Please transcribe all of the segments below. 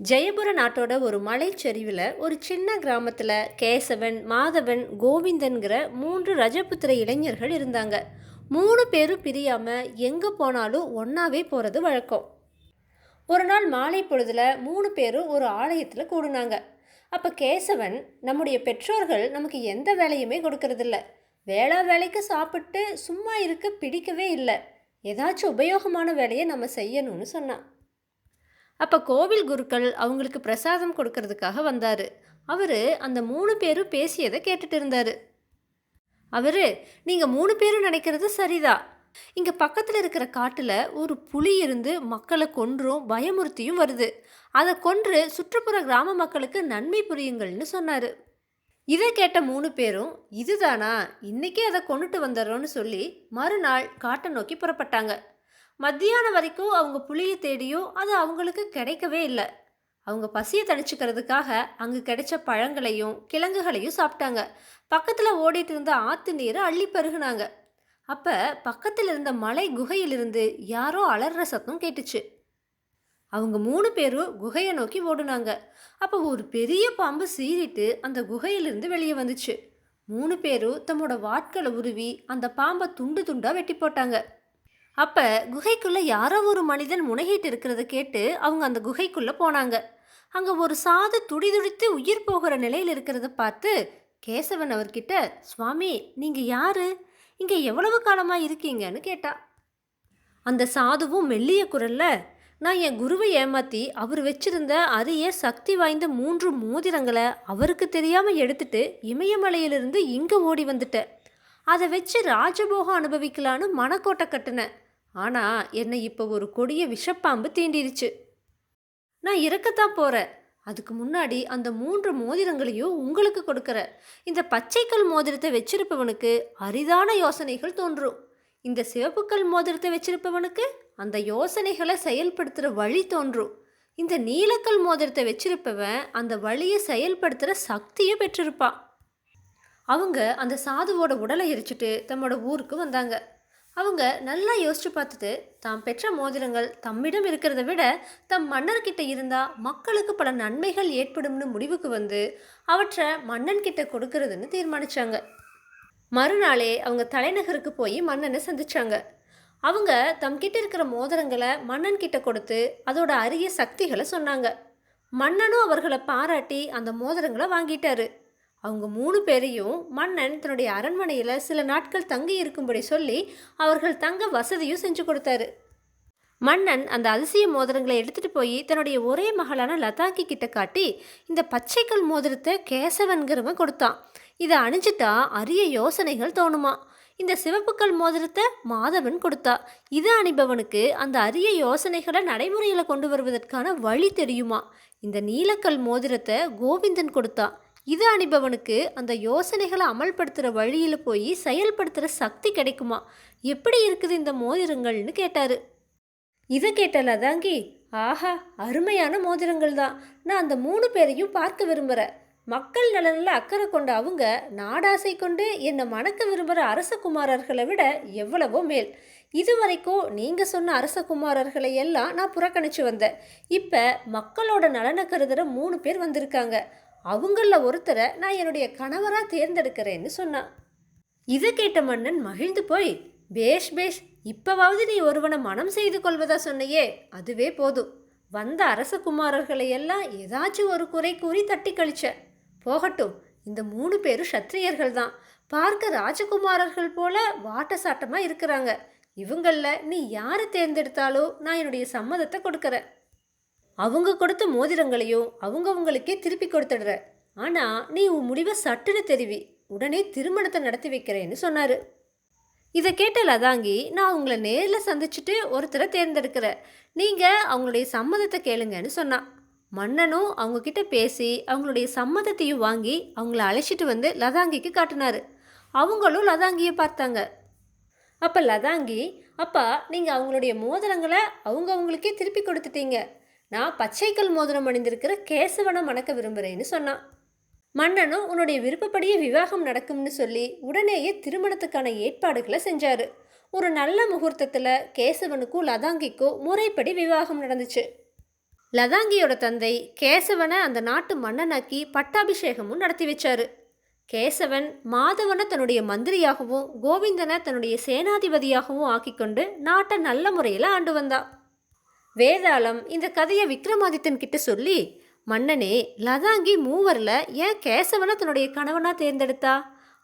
ஜெயபுர நாட்டோட ஒரு மலைச்சரிவில் ஒரு சின்ன கிராமத்தில் கேசவன் மாதவன் கோவிந்தன்கிற மூன்று ரஜபுத்திர இளைஞர்கள் இருந்தாங்க. மூணு பேரும் பிரியாமல் எங்கே போனாலும் ஒன்றாவே போகிறது வழக்கம். ஒரு நாள் மாலை பொழுதில் மூணு பேரும் ஒரு ஆலயத்தில் கூடுனாங்க. அப்போ கேசவன் நம்முடைய பெற்றோர்கள் நமக்கு எந்த வேலையுமே கொடுக்கறதில்ல. வேளா வேலைக்கு சாப்பிட்டு சும்மா இருக்க பிடிக்கவே இல்லை. ஏதாச்சும் உபயோகமான வேலையை நம்ம செய்யணும்னு சொன்னான். அப்போ கோவில் குருக்கள் அவங்களுக்கு பிரசாதம் கொடுக்கறதுக்காக வந்தார். அவர் அந்த மூணு பேரும் பேசியதை கேட்டுட்டு இருந்தார். அவர் நீங்கள் மூணு பேரும் நினைக்கிறது சரிதான் இங்கே பக்கத்தில் இருக்கிற காட்டில் ஒரு புலி இருந்து மக்களை கொன்றும் பயமுறுத்தியும் வருது. அதை கொன்று சுற்றுப்புற கிராம மக்களுக்கு நன்மை புரியுங்கள்னு சொன்னார். இதை கேட்ட மூணு பேரும் இதுதானா? இன்னைக்கே அதை கொண்டுட்டு வந்துடுறோன்னு சொல்லி மறுநாள் காட்டை நோக்கி புறப்பட்டாங்க. மத்தியானம் வரைக்கும் அவங்க புளியை தேடியும் அது அவங்களுக்கு கிடைக்கவே இல்லை. அவங்க பசியை தணிச்சுக்கிறதுக்காக அங்கே கிடைச்ச பழங்களையும் கிழங்குகளையும் சாப்பிட்டாங்க. பக்கத்தில் ஓடிட்டு இருந்த ஆற்று நீரை அள்ளி பருகுனாங்க. அப்போ பக்கத்தில் இருந்த மலை குகையிலிருந்து யாரோ அலற சத்தம் கேட்டுச்சு. அவங்க மூணு பேரும் குகையை நோக்கி ஓடுனாங்க. அப்போ ஒரு பெரிய பாம்பு சீறிட்டு அந்த குகையிலிருந்து வெளியே வந்துச்சு. மூணு பேரும் தம்மோட வாட்களை உருவி அந்த பாம்பை துண்டு துண்டாக வெட்டி போட்டாங்க. அப்போ குகைக்குள்ளே யாரோ ஒரு மனிதன் முனகிட்டு இருக்கிறத கேட்டு அவங்க அந்த குகைக்குள்ளே போனாங்க. அங்கே ஒரு சாது துடிதுடித்து உயிர் போகிற நிலையில் இருக்கிறத பார்த்து கேசவன் அவர்கிட்ட சுவாமி நீங்கள் யார்? இங்கே எவ்வளவு காலமாக இருக்கீங்கன்னு கேட்டா. அந்த சாதுவும் மெல்லிய குரல்ல நான் என் குருவை ஏமாற்றி அவர் வச்சிருந்த அரிய சக்தி வாய்ந்த மூன்று மோதிரங்களை அவருக்கு தெரியாமல் எடுத்துட்டு இமயமலையிலிருந்து இங்கே ஓடி வந்துட்டேன் அதை வச்சு ராஜபோகம் அனுபவிக்கலான்னு மனக்கோட்டை கட்டினேன் ஆனால் என்னை இப்போ ஒரு கொடிய விஷப்பாம்பு தீண்டிருச்சு. நான் இறக்கத்தான் போகிறேன் அதுக்கு முன்னாடி அந்த மூன்று மோதிரங்களையும் உங்களுக்கு கொடுக்குற. இந்த பச்சைக்கல் மோதிரத்தை வச்சிருப்பவனுக்கு அரிதான யோசனைகள் தோன்றும். இந்த சிவப்புக்கல் மோதிரத்தை வச்சிருப்பவனுக்கு அந்த யோசனைகளை செயல்படுத்துகிற வழி தோன்றும். இந்த நீலக்கல் மோதிரத்தை வச்சிருப்பவன் அந்த வழியை செயல்படுத்துகிற சக்தியை பெற்றிருப்பான். அவங்க அந்த சாதுவோட உடலை எரிச்சிட்டு தம்மோட ஊருக்கு வந்தாங்க. அவங்க நல்லா யோசிச்சு பார்த்துட்டு தாம் பெற்ற மோதிரங்கள் தம்மிடம் இருக்கிறத விட தம் மன்னர்கிட்ட இருந்தால் மக்களுக்கு பல நன்மைகள் ஏற்படும்னு முடிவுக்கு வந்து அவற்றை மன்னன் கிட்ட கொடுக்கறதுன்னு தீர்மானித்தாங்க மறுநாளே அவங்க தலைநகருக்கு போய் மன்னனை சந்திச்சாங்க. அவங்க தம்கிட்ட இருக்கிற மோதிரங்களை மன்னன் கிட்ட கொடுத்து அதோட அரிய சக்திகளை சொன்னாங்க. மன்னனும் அவர்களை பாராட்டி அந்த மோதிரங்களை வாங்கிட்டாரு. அவங்க மூணு பேரையும் மன்னன் தன்னுடைய அரண்மனையில் சில நாட்கள் தங்கி இருக்கும்படி சொல்லி அவர்கள் தங்க வசதியும் செஞ்சு கொடுத்தாரு. மன்னன் அந்த அதிசய மோதிரங்களை எடுத்துகிட்டு போய் தன்னுடைய ஒரே மகளான லதாக்கி கிட்ட காட்டி இந்த பச்சைக்கல் மோதிரத்தை கேசவன்கிறவன் கொடுத்தான். இதை அணிஞ்சிட்டா அரிய யோசனைகள் தோணுமா? இந்த சிவப்புக்கல் மோதிரத்தை மாதவன் கொடுத்தா இது அணிபவனுக்கு அந்த அரிய யோசனைகளை நடைமுறையில் கொண்டு வருவதற்கான வழி தெரியுமா? இந்த நீலக்கல் மோதிரத்தை கோவிந்தன் கொடுத்தா இது அணிபவனுக்கு அந்த யோசனைகளை அமல்படுத்துகிற வழியில் போய் செயல்படுத்துகிற சக்தி கிடைக்குமா? எப்படி இருக்குது இந்த மோதிரங்கள்னு கேட்டார். இதை கேட்ட லதாங்கி ஆஹா அருமையான மோதிரங்கள் தான். நான் அந்த மூணு பேரையும் பார்க்க விரும்புகிறேன் மக்கள் நலனில் அக்கறை கொண்ட அவங்க நாடாசை கொண்டு என்னை மணக்க விரும்புகிற அரசகுமாரர்களை விட எவ்வளவோ மேல். இதுவரைக்கும் நீங்கள் சொன்ன அரசகுமாரர்களை எல்லாம் நான் புறக்கணித்து வந்தேன். இப்போ மக்களோட நலனை கருதுகிற மூணு பேர் வந்திருக்காங்க. அவங்களில் ஒருத்தரை நான் என்னுடைய கணவராக தேர்ந்தெடுக்கிறேன்னு சொன்னான் இதை கேட்ட மன்னன் மகிழ்ந்து போய் பேஷ் பேஷ் இப்போவாவது நீ ஒருவனை மனம் செய்து கொள்வதா சொன்னையே? அதுவே போதும். வந்த அரசகுமாரர்களை எல்லாம் ஏதாச்சும் ஒரு குறை கூறி தட்டி கழிச்ச. போகட்டும் இந்த மூணு பேரும் சத்திரியர்கள் தான். பார்க்க ராஜகுமாரர்கள் போல வாட்ட சாட்டமாக இருக்கிறாங்க. இவங்களில் நீ யாரை தேர்ந்தெடுத்தாலோ நான் என்னுடைய சம்மதத்தை கொடுக்குறேன். அவங்க கொடுத்த மோதிரங்களையும் அவங்கவுங்களுக்கே திருப்பி கொடுத்துடுற. ஆனால் நீ உன் முடிவை சட்டுன்னு தெரிவி. உடனே திருமணத்தை நடத்தி வைக்கிறேன்னு சொன்னார். இதை கேட்ட லதாங்கி நான் உங்களை நேரில் சந்திச்சுட்டு ஒருத்தரை தேர்ந்தெடுக்கிறேன் நீங்கள் அவங்களுடைய சம்மதத்தை கேளுங்கன்னு சொன்னான் மன்னனும் அவங்கக்கிட்ட பேசி அவங்களுடைய சம்மதத்தையும் வாங்கி அவங்கள அழைச்சிட்டு வந்து லதாங்கிக்கு காட்டினார். அவங்களும் லதாங்கியை பார்த்தாங்க. அப்போ லதாங்கி அப்பா நீங்கள் அவங்களுடைய மோதிரங்களை அவங்கவுங்களுக்கே திருப்பி கொடுத்துட்டீங்க. நான் பச்சைக்கல் மோதிரம் அணிந்திருக்கிற கேசவனை மணக்க விரும்புகிறேன்னு சொன்னான். மன்னனும் உன்னுடைய விருப்பப்படியே விவாகம் நடக்கும்னு சொல்லி உடனேயே திருமணத்துக்கான ஏற்பாடுகளை செஞ்சார். ஒரு நல்ல முகூர்த்தத்தில் கேசவனுக்கும் லதாங்கிக்கும் முறைப்படி விவாகம் நடந்துச்சு. லதாங்கியோட தந்தை கேசவனை அந்த நாட்டு மன்னனாக்கி பட்டாபிஷேகமும் நடத்தி வச்சாரு. கேசவன் மாதவனை தன்னுடைய மந்திரியாகவும் கோவிந்தனை தன்னுடைய சேனாதிபதியாகவும் ஆக்கிக்கொண்டு நாட்டை நல்ல முறையில் ஆண்டு வந்தான். வேதாளம் இந்த கதையை விக்ரமாதித்தன் கிட்ட சொல்லி மன்னனே லதாங்கி மூவரில் ஏன் கேசவனை தன்னுடைய கணவனாக தேர்ந்தெடுத்தா?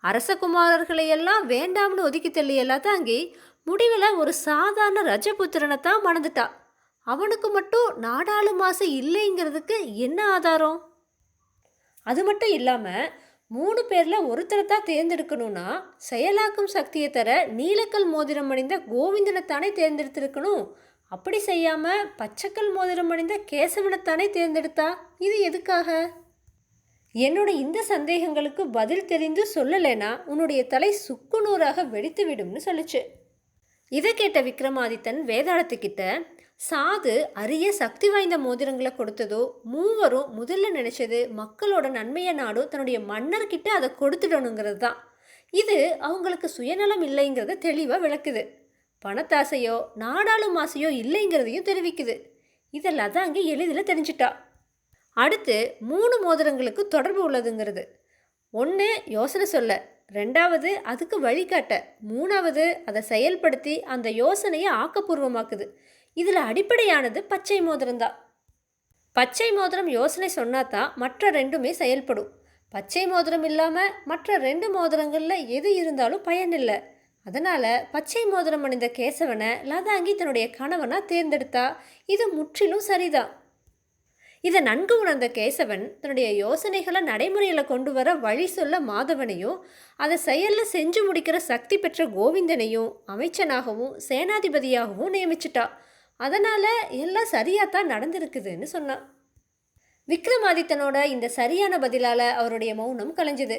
அரசகுமாரர்களை எல்லாம் வேண்டாம்னு ஒதுக்கி தள்ளிய லதாங்கி முடிவில் ஒரு சாதாரண ரஜபுத்திரனை தான் மணந்துட்டா. அவனுக்கு மட்டும் நாடாளும் ஆசை இல்லைங்கிறதுக்கு என்ன ஆதாரம்? அது மட்டும் இல்லாமல் மூணு பேரில் ஒருத்தரை தான் தேர்ந்தெடுக்கணும்னா செயலாக்கும் சக்தியை தர நீலக்கல் மோதிரம் அணிந்த கோவிந்தனைத்தானே தேர்ந்தெடுத்திருக்கணும்? அப்படி செய்யாமல் பச்சைக்கல் மோதிரம் அணிந்த கேசவனைத்தானே தேர்ந்தெடுத்தா? இது எதுக்காக? என்னோட இந்த சந்தேகங்களுக்கு பதில் தெரிந்து சொல்லலைனா உன்னுடைய தலை சுக்குநூறாக வெடித்து விடும்னு சொல்லுச்சு. இதை கேட்ட விக்ரமாதித்தன் வேதாளத்துக்கிட்ட சாது அரிய சக்தி வாய்ந்த மோதிரங்களை கொடுத்ததோ மூவரும் முதல்ல நினைச்சது மக்களோட நன்மையை நாடும் தன்னுடைய மன்னர்கிட்ட அதை கொடுத்துடணுங்கிறது தான். இது அவங்களுக்கு சுயநலம் இல்லைங்கிறத தெளிவாக விளக்குது. பணத்தாசையோ நாடாளும் ஆசையோ இல்லைங்கிறதையும் தெரிவிக்குது. இதெல்லாம் தான் அங்கே எளிதில் தெரிஞ்சிட்டா. அடுத்து மூணு மோதிரங்களுக்கு தொடர்பு உள்ளதுங்கிறது. ஒன்று யோசனை சொல்ல ரெண்டாவது அதுக்கு வழிகாட்ட மூணாவது அதை செயல்படுத்தி அந்த யோசனையை ஆக்கப்பூர்வமாக்குது. இதில் அடிப்படையானது பச்சை மோதிரம்தான் பச்சை மோதிரம் யோசனை சொன்னாதான் மற்ற ரெண்டுமே செயல்படும். பச்சை மோதிரம் இல்லாமல் மற்ற ரெண்டு மோதிரங்களில் எது இருந்தாலும் பயனில்லை அதனால் பச்சை மோதிரம் அணிந்த கேசவனை லதாங்கி தன்னுடைய கணவனாக தேர்ந்தெடுத்தா? இது முற்றிலும் சரிதான். இதை நன்கு உணர்ந்த கேசவன் தன்னுடைய யோசனைகளை நடைமுறையில் கொண்டு வர வழி சொல்ல மாதவனையும் அதை செயலில் செஞ்சு முடிக்கிற சக்தி பெற்ற கோவிந்தனையும் அமைச்சனாகவும் சேனாதிபதியாகவும் நியமிச்சிட்டா. அதனால் எல்லாம் சரியாக தான் நடந்திருக்குதுன்னு சொன்னான். விக்ரமாதித்தனோட இந்த சரியான பதிலால் அவருடைய மௌனம் கலைஞ்சது.